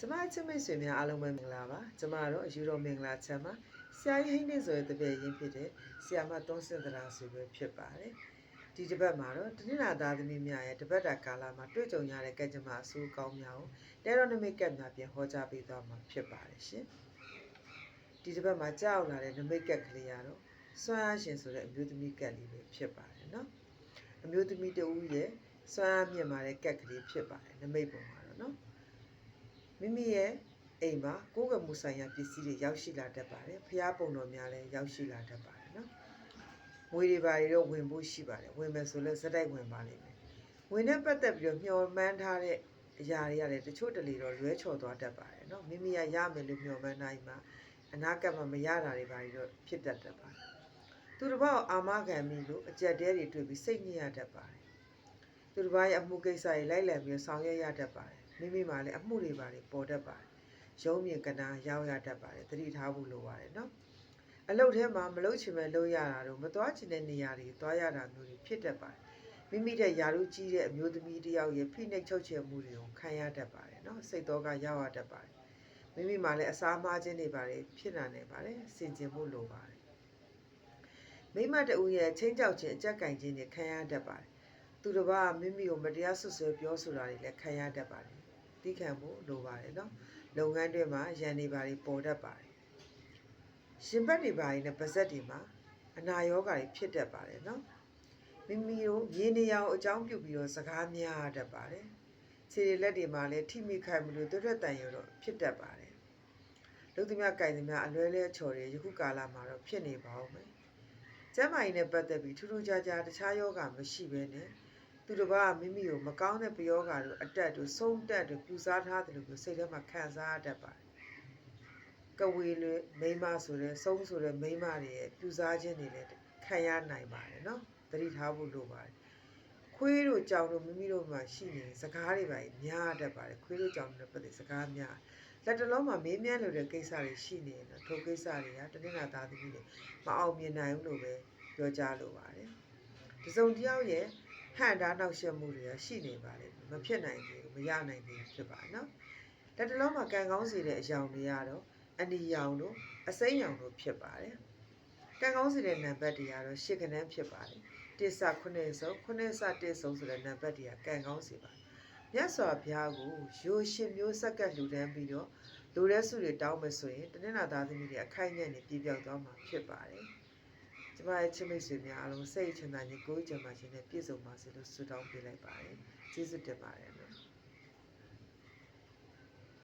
ကျမအချစ်မိတ်ဆွေများအားလုံးပဲမင်္ဂလာပါကျမတို့အယူတော်မင်္ဂလာချမ်းမှာဆရာကြီးဟိန်းနေဆိုတဲ့တပည့်ရင်းဖြစ်တဲ့ဆရာမတွန်းစင်တရာဆိုပဲဖြစ်ပါတယ်ဒီတစ်ပတ်မှာတော့တနင်္လာသားသမီးများရဲ့တပတ်တာကာလမှာတွေ့ကြုံရတဲ့ကကြမ္မာအဆိုးကောင်းများကိုတဲရိုနမိတ်ကပ်များပြန်ဟောကြားပေးသွားမှာဖြစ်ပါတယ်ရှင်ဒီတစ်ပတ်မှာကြောက်လာတဲ့နမိတ်ကပ်ကလေးကတော့စွမ်းအားရှင်ဆိုတဲ့အမျိုးသမီးကပ်လေးပဲဖြစ်ပါတယ်နော်အမျိုးသမီးတဦးရဲ့စွမ်းအားမြင့်မာတဲ့ကပ်ကလေးဖြစ်ပါတယ်နမိတ်ပုံမှာတော့နော် မိမိရဲ့အိမ်မှာကိုယ်ကမှုဆိုင်ရာပစ္စည်းတွေရောက်ရှိလာတတ်ပါတယ်။ဖျားပုံတော်များလည်းရောက်ရှိလာတတ်ပါတယ်နော်။ငွေတွေပါတွေတော့ဝင်ဖို့ရှိပါတယ်။ဝင်မယ်ဆိုလည်းစက်တိုက်ဝင်ပါလိမ့်မယ်။ဝင်နဲ့ပတ်သက်ပြီးတော့မျှော်မှန်းထားတဲ့အရာတွေကလည်းတချို့တလေတော့လွဲချော်သွားတတ်ပါတယ်နော်။မိမိကရမယ်လို့မျှော်မှန်းတိုင်းမှာအနာကပ်မှာမရတာတွေပါတွေတော့ဖြစ်တတ်တတ်ပါတယ်။သူတစ်ပါးအာမခံမိလို့အကြက်တဲတွေတွေ့ပြီးစိတ်ညစ်ရတတ်ပါတယ်။သူတစ်ပါးရဲ့အမှုကိစ္စတွေလိုက်လံပြီးဆောင်ရွက်ရတတ်ပါတယ်။ မိမိမှလည်းအမှုတွေပါတွေပေါ်တတ်ပါတယ်။ရုံးမြင်ကနာရောက်ရတတ်ပါတယ်။သတိထားဖို့လိုပါတယ်နော်။အလုပ်ထဲမှာမလုပ်ချင်မဲ့လုပ်ရတာတော့မသွားချင်တဲ့နေရာတွေသွားရတာမျိုးတွေဖြစ်တတ်ပါတယ်။မိမိတဲ့ယာရုကြီးတဲ့အမျိုးသမီးတစ်ယောက်ရဲ့ဖိနှိပ်ချုပ်ချယ်မှုတွေကိုခံရတတ်ပါတယ်နော်။စိတ်တော့ကရောက်ရတတ်ပါတယ်။မိမိမှလည်းအစားမှားခြင်းတွေပါတယ်ဖြစ်လာနေပါတယ်။စင်ကြင်ဖို့လိုပါတယ်။မိမတဦးရဲ့ချင်းကြောက်ခြင်းအကြက်ကင်ခြင်းတွေခံရတတ်ပါတယ်။သူတစ်ပါးကမိမိကိုမတရားဆွဆွဲပြောဆိုတာတွေလည်းခံရတတ်ပါတယ်။ သိခံဖို့လိုပါတယ်နော်။လုပ်ငန်းတွေမှာရန်နေပါတွေပေါ်တတ်ပါတယ်။ရှင်ဘက်တွေပါတွေနဲ့ပါဇက်တွေမှာအနာရောဂါတွေဖြစ်တတ်ပါတယ်နော်။မိမိတို့မြေနေရာကိုအကြောင်းပြုပြီးတော့စကားများတတ်ပါတယ်။ခြေတွေလက်တွေမှာလည်းထိမိခိုက်မလို့တွတ်တွတ်တန်ရတော့ဖြစ်တတ်ပါတယ်။လူသမျှကြိုင်သမျှအလွဲလဲချော်တွေယခုကာလမှာတော့ဖြစ်နေပါဦးမယ်။ကျမ်းမာရေးနဲ့ပတ်သက်ပြီးထူးထူးခြားခြားတခြားယောဂမရှိဘဲနဲ့ သူတစ်ပါးကမိမိကိုမကောင်းတဲ့ပယောဂါတို့အတက်တို့ဆုံးတက်တို့ပြူစားထားတယ်လို့စိတ်ထဲမှာခံစားရတတ်ပါတယ်။ကဝေလွေမိန်းမဆိုတဲ့ဆုံးဆိုတဲ့မိန်းမတွေရဲ့ပြူစားခြင်းတွေလည်းခံရနိုင်ပါတယ်နော်။သတိထားဖို့လိုပါတယ်။ခွေးတို့ကြောင်တို့မိမိတို့မှာရှိနေစကားတွေပါများတတ်ပါတယ်။ခွေးတို့ကြောင်တို့ပတ်သက်စကားများလက်တလုံးမှာမေးမြန်းလို့တဲ့ကိစ္စတွေရှိနေရင်တော့ထိုကိစ္စတွေကတနင်္လာသားသမီးတွေမအောင်မြင်နိုင်ဘူးလို့ပဲပြောကြားလိုပါတယ်။တစုံတစ်ယောက်ရဲ့ ဟန်တာနောက်ရှက်မှုတွေကရှိနေပါလေမဖြစ်နိုင်သေးဘူးမရနိုင်သေးဘူးဖြစ်ပါနော်လက်တလုံးမှာကံကောင်းစေတဲ့အယောင်တွေကတော့အနီရောင်တို့အစိမ်းရောင်တို့ဖြစ်ပါတယ်ကံကောင်းစေတဲ့နံပါတ်တွေကတော့ရှစ်ခဏန်းဖြစ်ပါတယ်တစ်ဆခုနှစ်စုံခုနှစ်ဆတစ်စုံဆိုတဲ့နံပါတ်တွေကကံကောင်းစေပါတယ်မြတ်စွာဘုရားကိုရိုရှင်မျိုးဆက်ကပ်လှူဒန်းပြီးတော့လူရဲစုတွေတောင်းမယ်ဆိုရင်တနင်္လာသားသမီးတွေအခိုက်အငန့်နေပြပြောက်သွားမှာဖြစ်ပါတယ် ကျမရဲ့ချစ်မိတ်ဆွေများအားလုံးစိတ်ချမ်းသာခြင်းကိုယ်ချမ်းသာခြင်းနဲ့ပြည့်စုံပါစေလို့ဆုတောင်းပေးလိုက်ပါတယ်ကျေးဇူးတင်ပါတယ်